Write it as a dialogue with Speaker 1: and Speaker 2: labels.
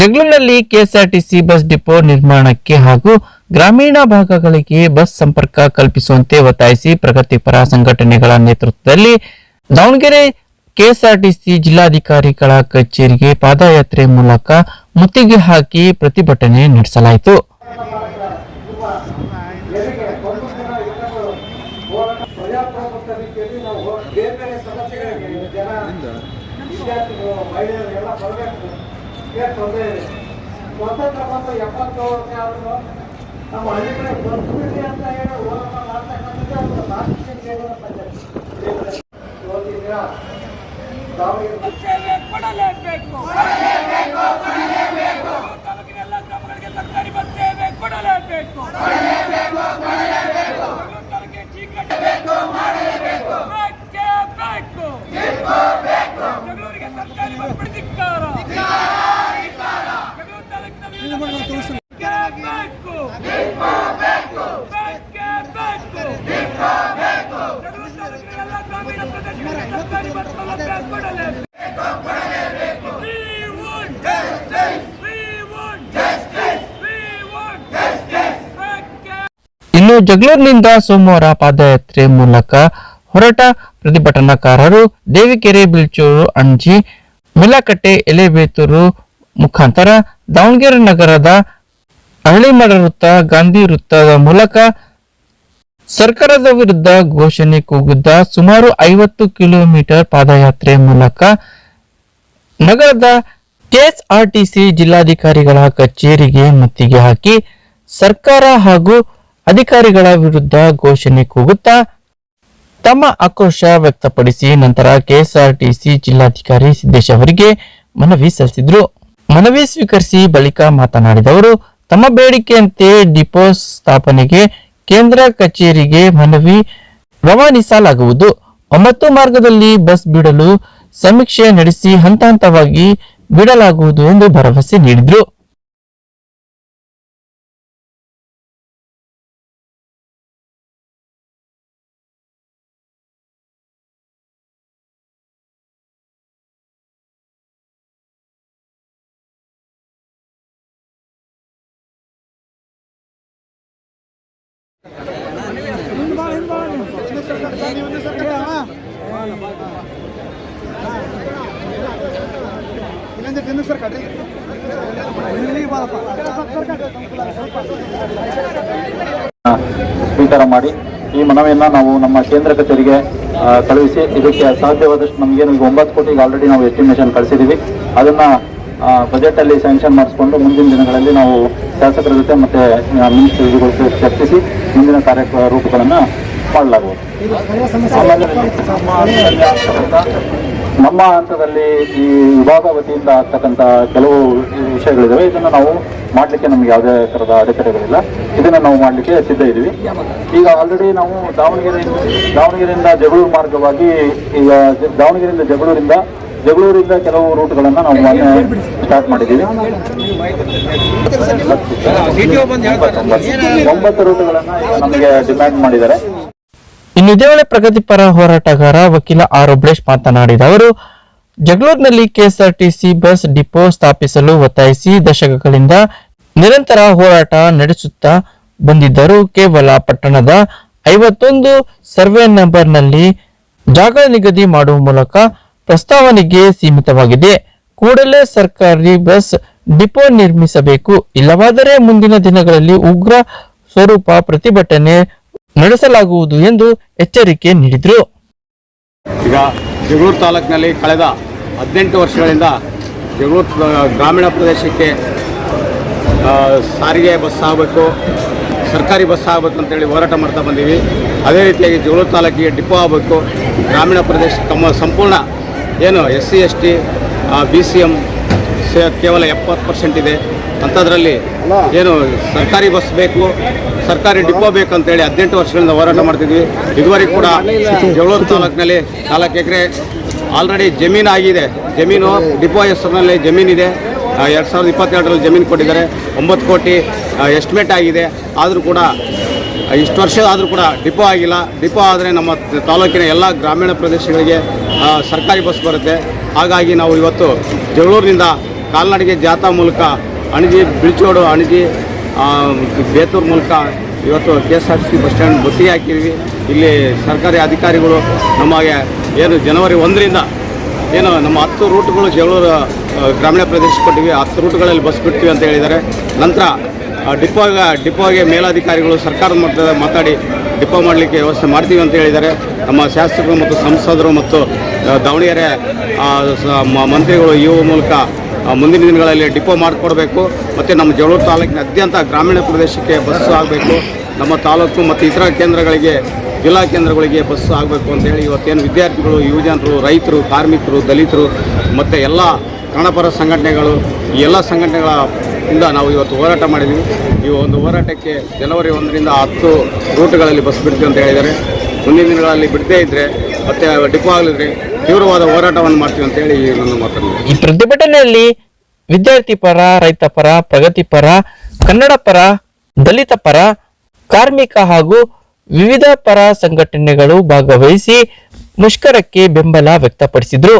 Speaker 1: ಜಗಳೂರಿನಲ್ಲಿ KSRTC bus depot ನಿರ್ಮಾಣಕ್ಕೆ ಹಾಗೂ ಗ್ರಾಮೀಣ ಭಾಗಗಳಿಗೆ ಬಸ್ ಸಂಪರ್ಕ ಕಲ್ಪಿಸುವಂತೆ ಒತ್ತಾಯಿಸಿ ಪ್ರಗತಿಪರ ಸಂಘಟನೆಗಳ ನೇತೃತ್ವದಲ್ಲಿ ದಾವಣಗೆರೆ ಕೆಎಸ್ಆರ್ಟಿಸಿ ಜಿಲ್ಲಾಧಿಕಾರಿಗಳ ಕಚೇರಿಗೆ ಪಾದಯಾತ್ರೆ ಮೂಲಕ ಮುತ್ತಿಗೆ ಹಾಕಿ ಪ್ರತಿಭಟನೆ ನಡೆಸಲಾಯಿತು.
Speaker 2: ತೊಂದರೆ ಇದೆ ಸ್ವತಂತ್ರ ಬಂದು ಎಪ್ಪತ್ತು ವರ್ಷ ಆದರೂ ನಮ್ಮ ಹಳ್ಳಿ ಕಡೆ ಸಂಸ್ಕೃತಿ ಅಂತ ಹೇಳಿ ಹೋರಾಟ ಮಾಡ್ತಕ್ಕಂಥದ್ದೇ ಒಂದು ಸಾಂಸ್ಕೃತಿಕ ಜೀವನ ದಾವಣಗೆರೆ
Speaker 3: ಸೇವೆ ಕೊಡಲೇಬೇಕು ತಾಲೂಕಿನ ಎಲ್ಲ ಗ್ರಾಮಗಳಿಗೆ ಸರ್ಕಾರಿ ಬಸ್ ಸೇವೆ ಕೊಡಲೇಬೇಕು ಬೆಂಗಳೂರು ತಾಲೂಕಿಗೆ ಚೀಕಟಿ ಬೇಕೇ ಬೇಕು ಬೆಂಗಳೂರಿಗೆ ಸರ್ಕಾರಿ ಬಸ್ ಬಿಡಿಸಿಕ್ಕಾರ ಬೆಂಗಳೂರು ತಾಲೂಕಿನ ವಿವಿಧ ಬೇಕೇ ಬೇಕು ಬೇಕೇ ಬೇಕು ಬೆಂಗಳೂರು ತಾಲೂಕಿನ ಎಲ್ಲ ಗ್ರಾಮೀಣ ಪ್ರದೇಶಗಳಿಗೆ ಸರ್ಕಾರಿ ಬಸ್ ಸೌಲಭ್ಯ ಕೊಡಲೇಬೇಕು We want justice. We want justice. We want justice. ಬೇಕೇ
Speaker 1: ಇನ್ನು ಜಗಳೂರಿನಿಂದ ಸೋಮವಾರ ಪಾದಯಾತ್ರೆ ಮೂಲಕ ಹೊರಟ ಪ್ರತಿಭಟನಾಕಾರರು ದೇವಿಕೆರೆ ಬಿಳ್ಚೂರು ಅಂಜಿ, ಮಿಲಕಟ್ಟೆ, ಎಲೆಬೇತೂರು ಮುಖಾಂತರ ದಾವಣಗೆರೆ ನಗರದ ಹಳ್ಳಿಮಡ ವೃತ್ತ, ಗಾಂಧಿ ವೃತ್ತದ ಮೂಲಕ ಸರ್ಕಾರದ ವಿರುದ್ಧ ಘೋಷಣೆ ಕೂಗಿದ್ದ ಸುಮಾರು ಐವತ್ತು ಕಿಲೋಮೀಟರ್ ಪಾದಯಾತ್ರೆ ಮೂಲಕ ನಗರದ ಕೆಎಸ್ಆರ್ಟಿಸಿ ಜಿಲ್ಲಾಧಿಕಾರಿಗಳ ಕಚೇರಿಗೆ ಮುತ್ತಿಗೆ ಹಾಕಿ ಸರ್ಕಾರ ಹಾಗೂ ಅಧಿಕಾರಿಗಳ ವಿರುದ್ಧ ಘೋಷಣೆ ಕೂಗುತ್ತಾ ತಮ್ಮ ಆಕ್ರೋಶ ವ್ಯಕ್ತಪಡಿಸಿ ನಂತರ ಕೆಎಸ್ಆರ್ಟಿಸಿ ಜಿಲ್ಲಾಧಿಕಾರಿ ಸಿದ್ದೇಶ್ ಅವರಿಗೆ ಮನವಿ ಸಲ್ಲಿಸಿದ್ರು. ಮನವಿ ಸ್ವೀಕರಿಸಿ ಬಳಿಕ ಮಾತನಾಡಿದವರು ತಮ್ಮ ಬೇಡಿಕೆಯಂತೆ ಡಿಪೋ ಸ್ಥಾಪನೆಗೆ ಕೇಂದ್ರ ಕಚೇರಿಗೆ ಮನವಿ ರವಾನಿಸಲಾಗುವುದು. ಒಂಬತ್ತು ಮಾರ್ಗದಲ್ಲಿ ಬಸ್ ಬಿಡಲು ಸಮೀಕ್ಷೆ ನಡೆಸಿ ಹಂತ ಹಂತವಾಗಿ ಬಿಡಲಾಗುವುದು ಎಂದು ಭರವಸೆ ನೀಡಿದ್ರು.
Speaker 4: ಸ್ವೀಕಾರ ಮಾಡಿ ಈ ಮನವಿಯನ್ನ ನಾವು ನಮ್ಮ ಕೇಂದ್ರ ಕಚೇರಿಗೆ ಕಳುಹಿಸಿ. ಇದಕ್ಕೆ ಸಾಧ್ಯವಾದಷ್ಟು ನಮಗೇನು ಈಗ ಒಂಬತ್ತು ಕೋಟಿಗೆ ಆಲ್ರೆಡಿ ನಾವು ಎಸ್ಟಿಮೇಷನ್ ಕಳಿಸಿದ್ದೀವಿ ಅದನ್ನು ಬಜೆಟಲ್ಲಿ ಸ್ಯಾಂಕ್ಷನ್ ಮಾಡಿಸ್ಕೊಂಡು ಮುಂದಿನ ದಿನಗಳಲ್ಲಿ ನಾವು ಶಾಸಕರ ಜೊತೆ ಮತ್ತು ಮಿನಿಸ್ಟರ್ ಜೊತೆ ಚರ್ಚಿಸಿ ಮುಂದಿನ ಕಾರ್ಯ ರೂಪಗಳನ್ನು ಮಾಡಲಾಗುವುದು. ನಮ್ಮ ಹಂತದಲ್ಲಿ ಈ ವಿಭಾಗ ವತಿಯಿಂದ ಆಗ್ತಕ್ಕಂಥ ಕೆಲವು ವಿಷಯಗಳಿದ್ದಾವೆ ಇದನ್ನು ನಾವು ಮಾಡಲಿಕ್ಕೆ ನಮ್ಗೆ ಯಾವುದೇ ಥರದ ಅಡೆತಡೆಗಳಿಲ್ಲ. ಇದನ್ನು ನಾವು ಮಾಡಲಿಕ್ಕೆ ಸಿದ್ಧ ಇದ್ದೀವಿ. ಈಗ ಆಲ್ರೆಡಿ ನಾವು ದಾವಣಗೆರೆ, ದಾವಣಗೆರೆಯಿಂದ ಜಗಳೂರು ಮಾರ್ಗವಾಗಿ ಈಗ ದಾವಣಗೆರೆಯಿಂದ ಜಗಳೂರಿಂದ ಜಗಳೂರಿಂದ ಕೆಲವು ರೂಟ್ಗಳನ್ನು ನಾವು ಮೊನ್ನೆ ಸ್ಟಾರ್ಟ್ ಮಾಡಿದ್ದೀವಿ. ಒಂಬತ್ತು ರೂಟ್ಗಳನ್ನು ನಮಗೆ ಡಿಮ್ಯಾಂಡ್ ಮಾಡಿದ್ದಾರೆ.
Speaker 1: ಇನ್ನು ಇದೇ ವೇಳೆ ಪ್ರಗತಿಪರ ಹೋರಾಟಗಾರ ವಕೀಲ ಆರ್ ಒಬ್ಳೇಶ್ ಮಾತನಾಡಿದ ಅವರು, ಜಗಳೂರಿನಲ್ಲಿ ಕೆಎಸ್ಆರ್ಟಿಸಿ ಬಸ್ ಡಿಪೋ ಸ್ಥಾಪಿಸಲು ಒತ್ತಾಯಿಸಿ ದಶಕಗಳಿಂದ ನಿರಂತರ ಹೋರಾಟ ನಡೆಸುತ್ತಾ ಬಂದಿದ್ದರು ಕೇವಲ ಪಟ್ಟಣದ ಐವತ್ತೊಂದು ಸರ್ವೆ ನಂಬರ್ನಲ್ಲಿ ಜಾಗ ನಿಗದಿ ಮಾಡುವ ಮೂಲಕ ಪ್ರಸ್ತಾವನೆಗೆ ಸೀಮಿತವಾಗಿದೆ. ಕೂಡಲೇ ಸರ್ಕಾರಿ ಬಸ್ ಡಿಪೋ ನಿರ್ಮಿಸಬೇಕು. ಇಲ್ಲವಾದರೆ ಮುಂದಿನ ದಿನಗಳಲ್ಲಿ ಉಗ್ರ ಸ್ವರೂಪ ಪ್ರತಿಭಟನೆ ನಡೆಸಲಾಗುವುದು ಎಂದು ಎಚ್ಚರಿಕೆ ನೀಡಿದರು.
Speaker 5: ಈಗ ಜಗಳೂರು ತಾಲೂಕಿನಲ್ಲಿ ಕಳೆದ ಹದಿನೆಂಟು ವರ್ಷಗಳಿಂದ ಜಗಳೂರು ಗ್ರಾಮೀಣ ಪ್ರದೇಶಕ್ಕೆ ಸಾರಿಗೆ ಬಸ್ ಆಗಬೇಕು, ಸರ್ಕಾರಿ ಬಸ್ ಆಗಬೇಕು ಅಂತೇಳಿ ಹೋರಾಟ ಮಾಡ್ತಾ ಬಂದೀವಿ. ಅದೇ ರೀತಿಯಾಗಿ ಜಗಳೂರು ತಾಲೂಕಿಗೆ ಡಿಪೋ ಆಗಬೇಕು. ಗ್ರಾಮೀಣ ಪ್ರದೇಶ ತಮ್ಮ ಸಂಪೂರ್ಣ ಏನು S C S T B C M ಕೇವಲ ಎಪ್ಪತ್ತು ಪರ್ಸೆಂಟ್ ಇದೆ. ಅಂಥದ್ರಲ್ಲಿ ಏನು ಸರ್ಕಾರಿ ಬಸ್ ಬೇಕು ಸರ್ಕಾರಿ ಡಿಪೋ ಬೇಕು ಅಂತೇಳಿ ಹದಿನೆಂಟು ವರ್ಷಗಳಿಂದ ಹೋರಾಟ ಮಾಡ್ತಿದ್ವಿ. ಇದುವರೆಗೂ ಕೂಡ ಜಗಳೂರು ತಾಲೂಕಿನಲ್ಲಿ ನಾಲ್ಕು ಎಕರೆ ಆಲ್ರೆಡಿ ಜಮೀನು ಆಗಿದೆ. ಜಮೀನು ಡಿಪೋ ಹೆಸರಿನಲ್ಲಿ ಜಮೀನಿದೆ ಎರಡು ಸಾವಿರದ ಇಪ್ಪತ್ತೆರಡರಲ್ಲಿ ಜಮೀನು ಕೊಟ್ಟಿದ್ದಾರೆ. ಒಂಬತ್ತು ಕೋಟಿ ಎಸ್ಟಿಮೇಟ್ ಆಗಿದೆ. ಆದರೂ ಕೂಡ ಇಷ್ಟು ವರ್ಷ ಆದರೂ ಕೂಡ ಡಿಪೋ ಆಗಿಲ್ಲ. ಡಿಪೋ ಆದರೆ ನಮ್ಮ ತಾಲೂಕಿನ ಎಲ್ಲ ಗ್ರಾಮೀಣ ಪ್ರದೇಶಗಳಿಗೆ ಸರ್ಕಾರಿ ಬಸ್ ಬರುತ್ತೆ. ಹಾಗಾಗಿ ನಾವು ಇವತ್ತು ಜಗಳೂರಿನಿಂದ ಕಾಲ್ನಡಿಗೆ ಜಾಥಾ ಮೂಲಕ ಅಣಜಿ ಬಿಳ್ಚೋಡು ಅಣಜಿ ಬೇತೂರು ಮೂಲಕ ಇವತ್ತು K S R C bus stand ಬಸ್ಸಿಗೆ ಹಾಕಿದ್ವಿ ಇಲ್ಲಿ ಸರ್ಕಾರಿ ಅಧಿಕಾರಿಗಳು ನಮಗೆ ಏನು ಜನವರಿ ಒಂದರಿಂದ ಏನು ನಮ್ಮ ಹತ್ತು ರೂಟ್ಗಳು ಜಗಳೂರು ಗ್ರಾಮೀಣ ಪ್ರದೇಶ ಕೊಟ್ಟಿವಿ. ಹತ್ತು ರೂಟ್ಗಳಲ್ಲಿ ಬಸ್ ಬಿಡ್ತೀವಿ ಅಂತ ಹೇಳಿದ್ದಾರೆ. ನಂತರ ಆ, ಡಿಪೋಗ ಮೇಲಾಧಿಕಾರಿಗಳು ಸರ್ಕಾರದ ಮಟ್ಟದ ಮಾತಾಡಿ ಡಿಪೋ ಮಾಡಲಿಕ್ಕೆ ವ್ಯವಸ್ಥೆ ಮಾಡ್ತೀವಿ ಅಂತ ಹೇಳಿದ್ದಾರೆ. ನಮ್ಮ ಶಾಸಕರು ಮತ್ತು ಸಂಸದರು ಮತ್ತು ದಾವಣಗೆರೆ ಮಂತ್ರಿಗಳು ಇವು ಮೂಲಕ ಮುಂದಿನ ದಿನಗಳಲ್ಲಿ ಡಿಪೋ ಮಾಡಿಕೊಡ್ಬೇಕು. ಮತ್ತು ನಮ್ಮ ಜಗಳೂರು ತಾಲೂಕಿನಾದ್ಯಂತ ಗ್ರಾಮೀಣ ಪ್ರದೇಶಕ್ಕೆ ಬಸ್ಸು ಆಗಬೇಕು. ನಮ್ಮ ತಾಲೂಕು ಮತ್ತು ಇತರ ಕೇಂದ್ರಗಳಿಗೆ ಜಿಲ್ಲಾ ಕೇಂದ್ರಗಳಿಗೆ ಬಸ್ಸು ಆಗಬೇಕು ಅಂತೇಳಿ ಇವತ್ತೇನು ವಿದ್ಯಾರ್ಥಿಗಳು ಯುವಜನರು ರೈತರು ಕಾರ್ಮಿಕರು ದಲಿತರು ಮತ್ತು ಎಲ್ಲ ಕನ್ನಡಪರ ಸಂಘಟನೆಗಳು ಎಲ್ಲ ಸಂಘಟನೆಗಳ ಇಂದ ನಾವು ಇವತ್ತು ಹೋರಾಟ ಮಾಡಿದ್ದೀವಿ ಈ ಒಂದು ಹೋರಾಟಕ್ಕೆ ಜನವರಿ ಒಂದರಿಂದ ಹತ್ತು ರೂಟ್ಗಳಲ್ಲಿ ಬಸ್ ಬಿಡ್ತೀವಿ ಅಂತ ಹೇಳಿದ್ದಾರೆ. ಮುಂದಿನ ದಿನಗಳಲ್ಲಿ ಬಿಡದೇ ಇದ್ದರೆ ಮತ್ತೆ ಡಿಪೋ ಆಗಲಿದ್ರೆ ತೀವ್ರವಾದ ಹೋರಾಟವನ್ನು ಮಾಡ್ತೀವಿ ಅಂತೇಳಿ ನನ್ನ ಮಾತನ್ನು.
Speaker 1: ಈ ಪ್ರತಿಭಟನೆಯಲ್ಲಿ ವಿದ್ಯಾರ್ಥಿ ಪರ, ರೈತ ಪರ, ಪ್ರಗತಿ ಪರ, ಕನ್ನಡ ಪರ, ದಲಿತ ಪರ, ಕಾರ್ಮಿಕ ಹಾಗೂ ವಿವಿಧ ಪರ ಸಂಘಟನೆಗಳು ಭಾಗವಹಿಸಿ ಮುಷ್ಕರಕ್ಕೆ ಬೆಂಬಲ ವ್ಯಕ್ತಪಡಿಸಿದ್ರು.